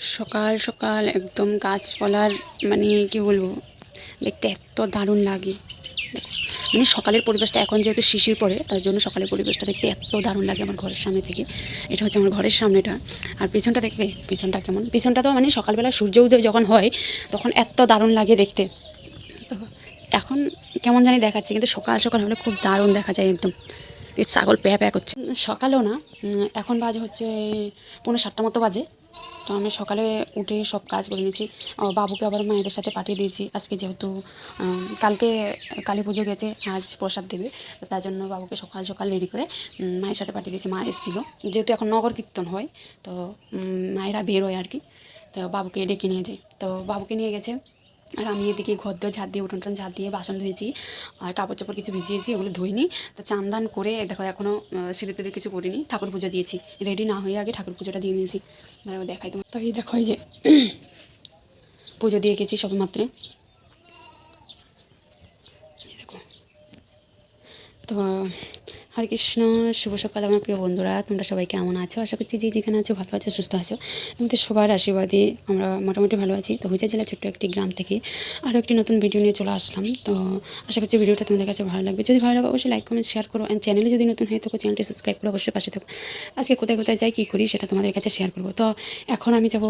সকাল সকাল একদম গাছপালার মানে কি বলব, দেখতে এত দারুণ লাগে। মানে সকালের পরিবেশটা এখন যেহেতু শিশির পড়ে, তার জন্য সকালের পরিবেশটা দেখতে এত দারুণ লাগে আমার ঘরের সামনে থেকে। এটা হচ্ছে আমার ঘরের সামনেটা। আর পিছনটা দেখবে, পিছনটা কেমন? পিছনটা তো মানে সকালবেলা সূর্য উদয় যখন হয়, তখন এত দারুণ লাগে দেখতে। তো এখন কেমন জানি দেখাচ্ছে, কিন্তু সকাল সকাল হলে খুব দারুণ দেখা যায় একদম। ছাগল প্যা প্যা করছে। সকালেও না এখন বাজে হচ্ছে পনেরো সাতটা মতো বাজে। তো আমি সকালে উঠে সব কাজ করে নিয়েছি। বাবুকে আবার মায়েদের সাথে পাঠিয়ে দিয়েছি। আজকে যেহেতু কালকে কালী পুজো গেছে, আজ প্রসাদ দেবে। তো তার জন্য বাবুকে সকাল সকাল রেডি করে মায়ের সাথে পাঠিয়ে দিয়েছি। মা এসেছিল। যেহেতু এখন নগর কীর্তন হয়, তো মায়েরা বের হয় আর কি। তো বাবুকে ডেকে নিয়ে যায় তো বাবুকে নিয়ে গেছে। আর আমি এদিকে ঘর দোর ঝাঁট দিয়ে, উঠোন টুন ঝাঁট দিয়ে বাসন ধুয়েছি আর কাপড় চাপড় কিছু ভিজিয়েছি, ওগুলো ধুইনি। তো চান্দান করে দেখো এখনও সিঁদুর কিছু করিনি ঠাকুর পুজো দিয়েছি। রেডি না হয়ে আগে ঠাকুর পুজোটা দিয়ে নিয়েছি। দাঁড়াও দেখাই তোমার। তো এই দেখো এই যে, পুজো দিয়ে গেছি সবে মাত্রে তো হরে কৃষ্ণ, শুভ সকাল আমার প্রিয় বন্ধুরা, তোমরা সবাই কেমন আছো? আশা করছি যে যেখানে আছো ভালো আছো, সুস্থ আছো। তোমাদের সবার আশীর্বাদে আমরা মোটামুটি ভালো আছি। তো হুইজা জেলার ছোট্ট একটি গ্রাম থেকে আরও একটি নতুন ভিডিও নিয়ে চলে আসলাম। তো আশা করছি ভিডিওটা তোমাদের কাছে ভালো লাগবে। যদি ভালো লাগে অবশ্যই লাইক কমেন্ট শেয়ার করো। অ্যান্ড চ্যানেলে যদি নতুন হয়ে থাকো চ্যানেলটি সাবস্ক্রাইব করো, অবশ্যই পাশে থাকো। আজকে কোথায় কোথায় যাই, কী করি, সেটা তোমাদের কাছে শেয়ার করব। তো এখন আমি যাব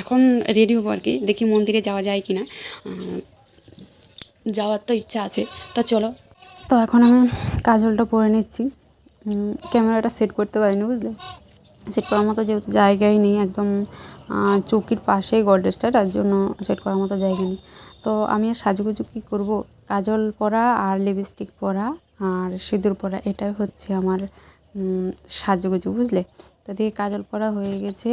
এখন রেডি হব আর কি। দেখি মন্দিরে যাওয়া যায় কি না যাওয়ার তো ইচ্ছা আছে। তো চলো তো এখন আমি কাজলটা পরে নিচ্ছি। ক্যামেরাটা সেট করতে পারিনি, বুঝলে? সেট করার মতো যেহেতু জায়গাই নেই, একদম চৌকির পাশেই গডরেজটা, তার জন্য সেট করার মতো জায়গা নেই। তো আমি আর সাজুগুজু কী করব? কাজল পরা আর লিপস্টিক পরা আর সিঁদুর পরা, এটাই হচ্ছে আমার সাজুগুজু, বুঝলে? তো দিয়ে কাজল পরা হয়ে গেছে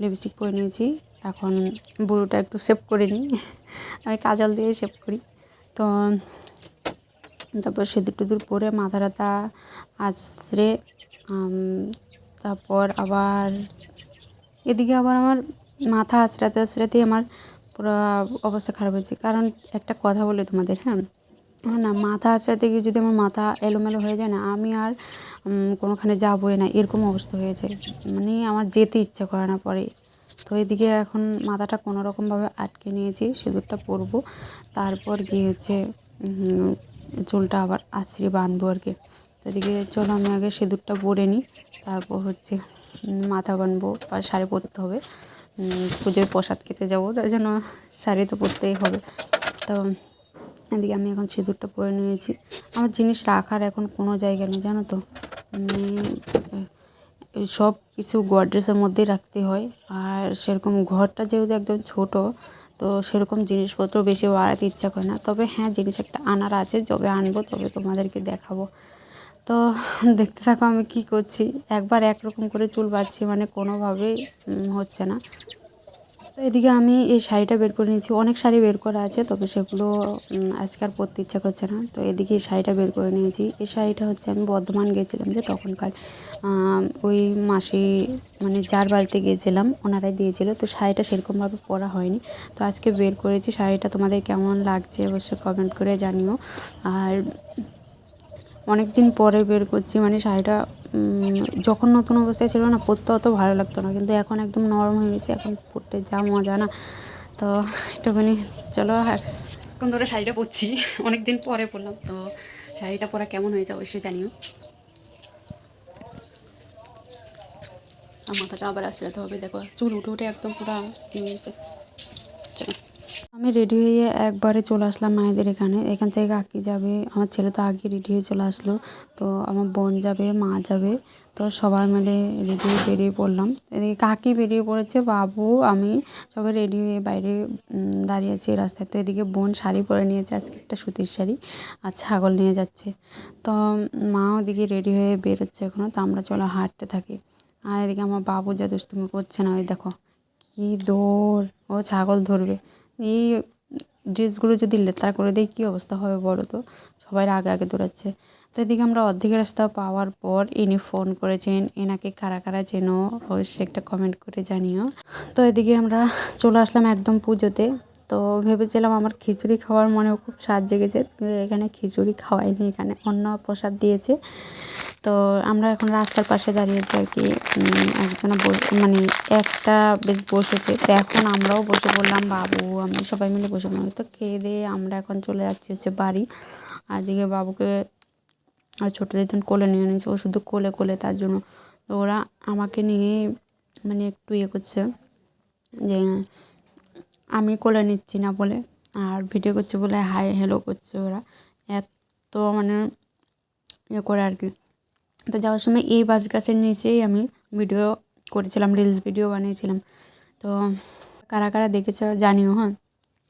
লিপস্টিক পরে নিয়েছি। এখন বুড়োটা একটু সেভ করে নিই। আমি কাজল দিয়ে সেভ করি। তো তারপর সিঁদুর টুদুর পরে মাথা টাথা আছড়ে তারপর আবার এদিকে আবার আমার মাথা আছড়াতে আছড়াতে আমার পুরো অবস্থা খারাপ হয়েছে। কারণ একটা কথা বলি তোমাদের হ্যাঁ? আমার না, মাথা আছড়াতে গিয়ে যদি আমার মাথা এলোমেলো হয়ে যায় না, আমি আর কোনোখানে যাবোই না, এরকম অবস্থা হয়েছে। মানে আমার যেতে ইচ্ছা করে না পরে। তো এদিকে এখন মাথাটা কোনো রকমভাবে আটকে নিয়েছি, সিঁদুরটা পরবো। তারপর গিয়ে হচ্ছে চুলটা আবার আছড়ে বাঁধবো আর কি। তো এদিকে চলো আমি আগে সিঁদুরটা পরে নিই, তারপর হচ্ছে মাথা বাঁধবো বা শাড়ি পরতে হবে। পুজোয় প্রসাদ খেতে যাব, তাই জন্য শাড়ি তো পরতেই হবে। তো এদিকে আমি এখন সিঁদুরটা পরে নিয়েছি। আমার জিনিস রাখার এখন কোনো জায়গা নেই, জানো তো। সব কিছু গডরেজের মধ্যেই রাখতে হয়। আর সেরকম ঘরটা যেহেতু একদম ছোট তো সেরকম জিনিসপত্র বেশি বাড়াতে ইচ্ছা করে না। তবে হ্যাঁ জিনিস একটা আনার আছে, যবে আনব তবে তোমাদেরকে দেখাবো। তো দেখতে থাকো আমি কি করছি। একবার একরকম করে চুল বাঁচছি মানে কোনোভাবেই হচ্ছে না। এদিকে আমি এই শাড়িটা বের করে নিয়েছি। অনেক শাড়ি বের করা আছে তবে সেগুলো উম, আজকে আর পরতে ইচ্ছা করছে না। তো এদিকে এই শাড়িটা বের করে নিয়েছি। এই শাড়িটা হচ্ছে আমি বর্ধমান গিয়েছিলাম যে তখনকার ওই মাসি মানে যার বাড়িতে গিয়েছিলাম ওনারাই দিয়েছিল। তো শাড়িটা সেরকমভাবে পরা হয়নি। তো আজকে বের করেছি। শাড়িটা তোমাদের কেমন লাগছে অবশ্যই কমেন্ট করে জানিও। আর অনেক দিন পরে বের করছি মানে শাড়িটা যখন নতুন অবস্থায় ছিল না পরতে অত ভালো লাগতো না। কিন্তু এখন একদম নরম হয়ে গেছে, এখন পরতে যা মজা না। তো একটুখানি চলো এখন ধরে শাড়িটা পরছি অনেক দিন পরে পরলাম, তো শাড়িটা পরা কেমন হয়েছে অবশ্যই জানিও। মাথাটা আবার আসতে হবে, দেখো, চুল উঠে উঠে একদম পুরো নিয়ে গেছে। আমি রেডি হয়ে একবারে চলে আসলাম মায়েদের এখানে। এখান থেকে কাকি যাবে, আমার ছেলে তো আগে রেডি হয়ে চলে আসলো। তো আমার বোন যাবে, মা যাবে। তো সবাই মিলে রেডি হয়ে বেরিয়ে পড়লাম। এদিকে কাকি বেরিয়ে পড়েছে, বাবু, আমি সবাই রেডি হয়ে বাইরে দাঁড়িয়ে আছি রাস্তায়। তো এদিকে বোন শাড়ি পরে নিয়েছে, আজকে একটা সুতির শাড়ি আর ছাগল নিয়ে যাচ্ছে। তো, মা ওদিকে রেডি হয়ে বেরোচ্ছে এখনও তো আমরা চলো হাঁটতে থাকি। আর এদিকে আমার বাবু যা দুষ্টুমি করছে না, ওই দেখো, কি দৌড়, ও ছাগল ধরবে। এই ড্রেসগুলো যদি লেতরা করে দেয় কী অবস্থা হবে বলো তো? সবাই আগে আগে দৌড়াচ্ছে। তো এদিকে আমরা অর্ধেক রাস্তা পাওয়ার পর ইনি ফোন করেছেন, এনাকে কারা কারা চেনো অবশ্যই একটা কমেন্ট করে জানিও। তো এদিকে আমরা চলে আসলাম একদম পুজোতে। তো ভেবেছিলাম আমার খিচুড়ি খাওয়ার মনেও খুব জেগেছে, কিন্তু এখানে খিচুড়ি খাওয়াইনি, এখানে অন্য প্রসাদ দিয়েছে। তো আমরা এখন রাস্তার পাশে দাঁড়িয়েছি আর কি একজনা মানে একটা বেশ বসেছে। তো এখন আমরাও বসে পড়লাম বাবু আমি সবাই মিলে বসে পড়লাম। তো খেয়ে দিয়ে আমরা এখন চলে যাচ্ছি হচ্ছে বাড়ি। আর দিকে বাবুকে আর দুজন কোলে নিয়ে নিয়েছে। ও শুধু কোলে কোলে তার জন্য। তো ওরা আমাকে নিয়ে মানে একটু ইয়ে করছে যে, আমি কোলে নিচ্ছি না বলে। আর ভিডিও করছে বলে হাই হ্যালো করছে ওরা। এত মানে ইয়ে করে আর কি। তো যাওয়ার সময় এই বাস গাছের নিচেই আমি ভিডিও করেছিলাম রিলস ভিডিও বানিয়েছিলাম। তো কারা কারা দেখেছে জানিও হ্যাঁ?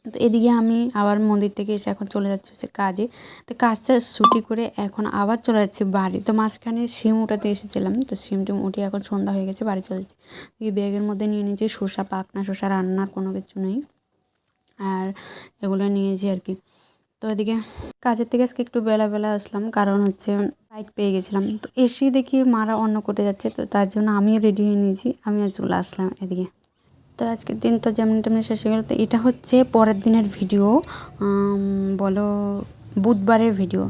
তো এদিকে আমি আবার মন্দির থেকে এসে এখন চলে যাচ্ছি হচ্ছে কাজে। তো কাজটা ছুটি করে এখন আবার চলে যাচ্ছি বাড়ি। তো মাঝখানে সিম উঠাতে এসেছিলাম, তো সিম টিম উঠে এখন সন্ধ্যা হয়ে গেছে, বাড়ি চলে যাচ্ছি। ব্যাগের মধ্যে নিয়ে নিয়েছি শসা পাকনা শসা রান্নার কোনো কিছু নেই। আর এগুলো নিয়েছি আর কি। তো এদিকে কাজের থেকে আজকে একটু বেলা বেলা আসলাম, কারণ হচ্ছে বাইক পেয়ে গেছিলাম। তো এসে দেখি মারা অন্য করতে যাচ্ছে, তো তার জন্য আমিও রেডি হয়ে নিয়েছি, আমিও চলে আসলাম এদিকে। তো আজকের দিন তো যেমন তেমনি শেষ হয়ে গেল। তো এটা হচ্ছে পরের দিনের ভিডিও বলো বুধবারের ভিডিও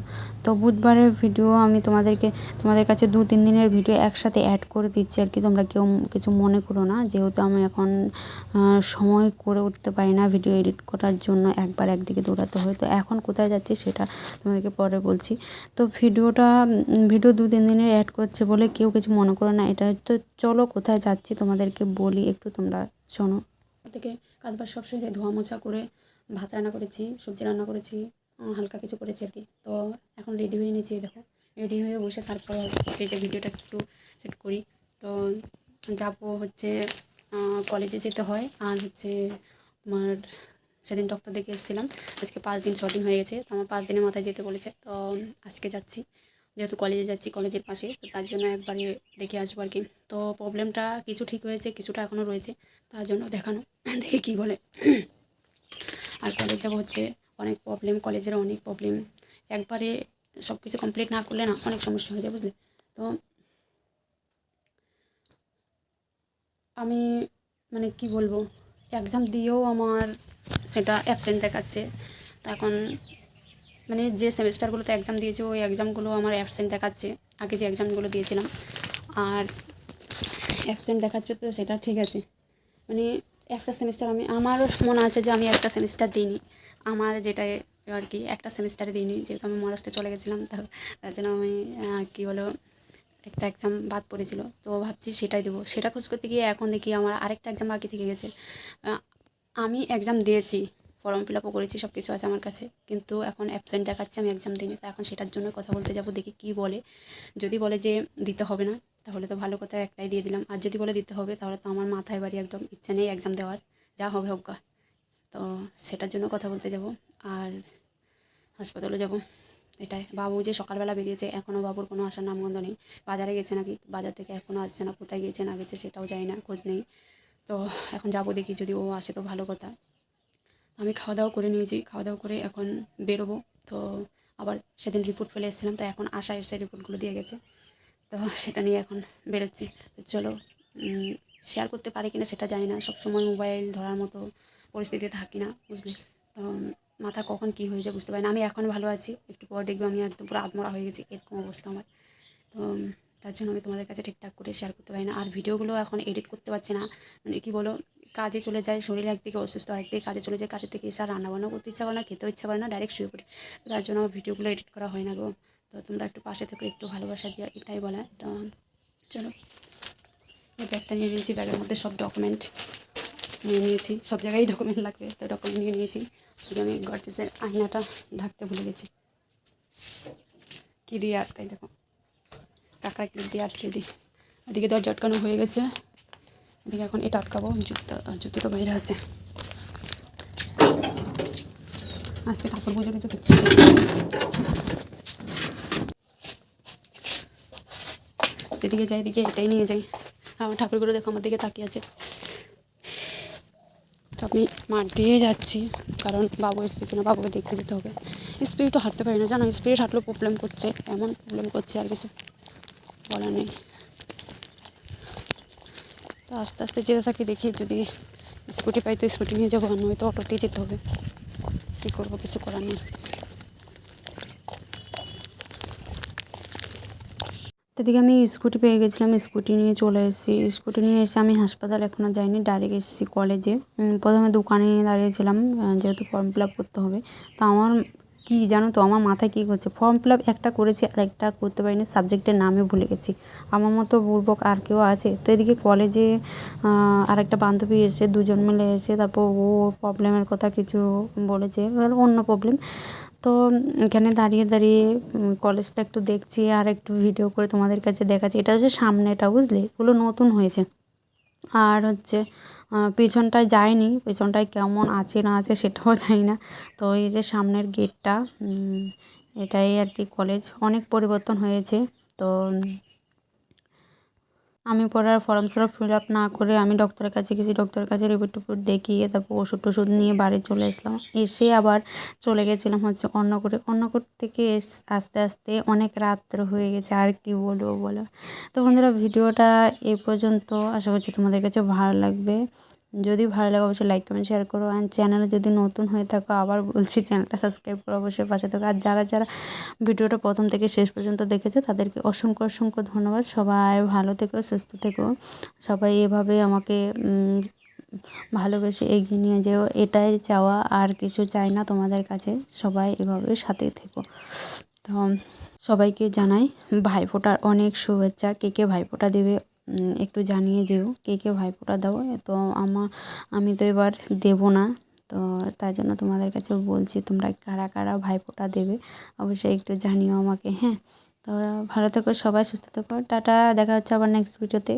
তো বুধবারের ভিডিও আমি তোমাদেরকে, তোমাদের কাছে দু তিন দিনের ভিডিও একসাথে অ্যাড করে দিচ্ছি আর কি। তোমরা কেউ কিছু মনে করো না, যেহেতু আমি এখন সময় করে উঠতে পারি না ভিডিও এডিট করার জন্য, একবার একদিকে দৌড়াতে হয়। তো এখন কোথায় যাচ্ছি সেটা তোমাদেরকে পরে বলছি। তো ভিডিওটা ভিডিও দু তিন দিনের অ্যাড করছে বলে কেউ কিছু মনে করো না, এটা তো চলো কোথায় যাচ্ছি তোমাদেরকে বলি, একটু তোমরা শোনো। থেকে কাজ বাজ সব সেরে ধোয়া মোছা করে, ভাত রান্না করেছি, সবজি রান্না করেছি। হালকা কিছু করেছি আর কি। তো এখন রেডি হয়ে নিয়েছি, দেখো। রেডি হয়ে বসে তারপর সেই যে ভিডিওটা একটু সেট করি। তো যাব হচ্ছে কলেজে যেতে হয়। আর হচ্ছে তোমার সেদিন ডক্টর দেখে এসেছিলাম। আজকে পাঁচ দিন ছ দিন হয়ে গেছে। তো আমার পাঁচ দিনের মাথায় যেতে বলেছে। তো আজকে যাচ্ছি। যেহেতু কলেজে যাচ্ছি কলেজের পাশে। তো তার জন্য একবারে দেখে আসব আর কি। তো প্রবলেমটা কিছু ঠিক হয়েছে, কিছুটা এখনও রয়েছে। তার জন্য দেখানো, দেখে কী বলে। আর কলেজ যাব হচ্ছে অনেক প্রবলেম কলেজের অনেক প্রবলেম একবারে সব কিছু কমপ্লিট না করলে না অনেক সমস্যা হয়ে যায়, বুঝলে? তো আমি মানে কি বলব এক্সাম দিয়েও আমার সেটা অ্যাবসেন্ট দেখাচ্ছে। তো এখন মানে যে সেমিস্টারগুলোতে এক্সাম দিয়েছি, ওই এক্সামগুলো আমার অ্যাবসেন্ট দেখাচ্ছে। আগে যে এক্সামগুলো দিয়েছিলাম, আর অ্যাবসেন্ট দেখাচ্ছে তো সেটা ঠিক আছে। মানে একটা সেমিস্টার আমি আমার মনে আছে যে আমি একটা সেমিস্টার দিইনি। আমার যেটা আর কি একটা সেমিস্টারে দিইনি, যেহেতু আমি মহারাষ্ট্রে চলে গেছিলাম, তা তার জন্য আমি কী হলো, একটা এক্সাম বাদ পড়েছিল। তো ভাবছি সেটাই দেবো। সেটা খোঁজ করতে গিয়ে এখন দেখি আমার আরেকটা এক্সাম বাকি থেকে গেছে। আমি এক্সাম দিয়েছি ফর্ম ফিল আপও করেছি সব কিছু আছে আমার কাছে। কিন্তু এখন অ্যাবসেন্ট দেখাচ্ছে, আমি এক্সাম দিইনি। তো এখন সেটার জন্য কথা বলতে যাব, দেখি কী বলে। যদি বলে যে দিতে হবে না, তাহলে তো ভালো কথা, একটাই দিয়ে দিলাম। আর যদি বলে দিতে হবে, তাহলে তো আমার মাথায় বাড়ি একদম ইচ্ছা নেই এক্সাম দেওয়ার। যা হবে হোক। তো সেটার জন্য কথা বলতে যাব। আর হাসপাতালে যাব। এটাই। বাবু যে সকালবেলা বেরিয়েছে এখনও বাবুর কোনো আসার নামগন্ধ নেই। বাজারে গেছে নাকি? বাজার থেকে এখনও আসছে না। কোথায় গিয়েছে, না গেছে সেটাও জানি না, খোঁজ নেই। তো এখন যাব দেখি যদি ও আসে তো ভালো কথা। আমি খাওয়া দাওয়া করে নিয়েছি। খাওয়া দাওয়া করে এখন বেরোবো। তো আবার সেদিন রিপোর্ট ফেলে এসেছিলাম, তো এখন আশা এসে রিপোর্টগুলো দিয়ে গেছে। তো সেটা নিয়ে এখন বেরোচ্ছি। চলো শেয়ার করতে পারি কিনা সেটা জানি না। সব সময় মোবাইল ধরার মতো পরিস্থিতি থাকি না, বুঝলে? তো মাথা কখন কী হয়ে যায় বুঝতে পারি না। আমি এখন ভালো আছি, একটু পর দেখব আমি একদম পুরো আত্মরা হয়ে গেছি, এরকম অবস্থা আমার। তো তার জন্য আমি তোমাদের কাছে ঠিকঠাক করে শেয়ার করতে পারি না। আর ভিডিওগুলো এখন এডিট করতে পারছি না। মানে কী বলো, কাজে চলে যায়, শরীর একদিকে অসুস্থ, আরেকদিকে কাজে চলে যায়, কাজের থেকে এসে আর রান্নাবান্না করতে ইচ্ছা করে না, খেতেও ইচ্ছা করে না ডাইরেক্ট শুয়ে পড়ে। তার জন্য আমার ভিডিওগুলো এডিট করা হয় না গো। তো তোমরা একটু পাশে থেকে, একটু ভালোবাসা দিয়ে এটাই বলা। তো, চলো। এই ব্যাগটা নিয়ে নিয়েছি, ব্যাগের মধ্যে সব ডকুমেন্ট নিয়ে নিয়েছি। সব জায়গায় ডকুমেন্ট লাগবে, তো ডকুমেন্ট নিয়ে নিয়েছি। আমি গডরেজের আয়নাটা ঢাকতে ভুলে গেছি। কী দিয়ে আটকাই দেখো। কাকার ক্লিপ দিয়ে আটকে দিই। এদিকে দরজা আটকানো হয়ে গেছে। এদিকে এখন এটা আটকাবো, জুতো জুতোটা বাইরে আছে। আজকে ঠাকুর পুজো টুজো কিছু। যেদিকে যাই এদিকে এটাই নিয়ে যাই। আমার ঠাকুরগুলো দেখো, আমার দিকে তাকিয়ে আছে। তো আমি মাঠ দিয়ে যাচ্ছি। কারণ বাবু এসছে কিনা বাবুকে দেখতে যেতে হবে। স্পিরিটও হাঁটতে পারি না, জানো? স্পিরিট হাঁটলেও প্রবলেম করছে, এমন প্রবলেম করছে, আর কিছু বলা নেই। তো আস্তে আস্তে যেতে থাকি, দেখি যদি স্কুটি পাই তো স্কুটি নিয়ে যাব নয়তো অটোতেই যেতে হবে। কী করব, কিছু করার নেই। তো এদিকে আমি স্কুটি পেয়ে গেছিলাম, স্কুটি নিয়ে চলে এসেছি। স্কুটি নিয়ে এসে আমি হাসপাতাল এখনও যাইনি ডাইরেক্ট এসেছি কলেজে প্রথমে দোকানে দাঁড়িয়েছিলাম যেহেতু ফর্ম ফিল আপ করতে হবে। তো আমার কি জানো তো, আমার মাথায় কী করছে? ফর্ম ফিল আপ একটা করেছি, আর একটা করতে পারিনি সাবজেক্টের নামে ভুলে গেছি। আমার মতো বুর্বক আর কেউ আছে? তো এদিকে কলেজে আর একটা বান্ধবী এসে, দুজন মিলে এসে, তারপর ও প্রবলেমের কথা কিছু বলেছে অন্য প্রবলেম তো এখানে দাঁড়িয়ে দাঁড়িয়ে কলেজটা একটু দেখছি আর একটু ভিডিও করে তোমাদের কাছে দেখাচ্ছি। এটা হচ্ছে সামনেটা, বুঝলি? এগুলো নতুন হয়েছে। আর হচ্ছে পিছনটায় যায়নি। পিছনটায় কেমন আছে, না আছে সেটাও জানি না। তো এই যে সামনের গেটটা এটাই আর কি কলেজ অনেক পরিবর্তন হয়েছে। তো আমি পরে আর ফর্ম ফিল ফিল আপ না করে আমি ডক্টরের কাছে গেছি ডক্টরের কাছে রিপোর্ট টিপোর্ট দেখিয়ে তারপর ওষুধ টষুধ নিয়ে বাড়ি চলে এসলাম। এসে আবার চলে গেছিলাম হচ্ছে অন্য করে অন্য অন্নকূট থেকে আস্তে আস্তে অনেক রাত্র হয়ে গেছে, আর কি বলব বলো। তো বন্ধুরা, ভিডিওটা এ পর্যন্ত। আশা করছি তোমাদের কাছে ভালো লাগবে। যদি ভালো লাগে অবশ্যই লাইক কমেন্ট শেয়ার করো। আর চ্যানেলে যদি নতুন হয়ে থাকো, আবার বলছি চ্যানেলটা সাবস্ক্রাইব করো অবশ্যই পাশে থাকো। আর যারা যারা ভিডিওটা প্রথম থেকে শেষ পর্যন্ত দেখেছ, তাদেরকে অসংখ্য অসংখ্য ধন্যবাদ। সবাই ভালো থেকো, সুস্থ থেকো। সবাই এভাবে আমাকে ভালোবেসে এগিয়ে নিয়ে যেও। এটাই চাওয়া, আর কিছু চাই না তোমাদের কাছে। সবাই এভাবে সাথে থেকো। তো সবাইকে জানাই ভাইফোঁটার অনেক শুভেচ্ছা। কে কে ভাইফোঁটা দেবে একটু জানিয়ে যেও কে কে ভাইফোঁটা দাও। তো আমার আমি তো এবার দেবো না। তো তাই জন্য তোমাদের কাছে বলছি, তোমরা কারা কারা ভাইফোঁটা দেবে অবশ্যই একটু জানিও আমাকে হ্যাঁ? তো ভালো থেকো, সবাই সুস্থ থেকো। টাটা, দেখা হচ্ছে আবার নেক্সট ভিডিওতে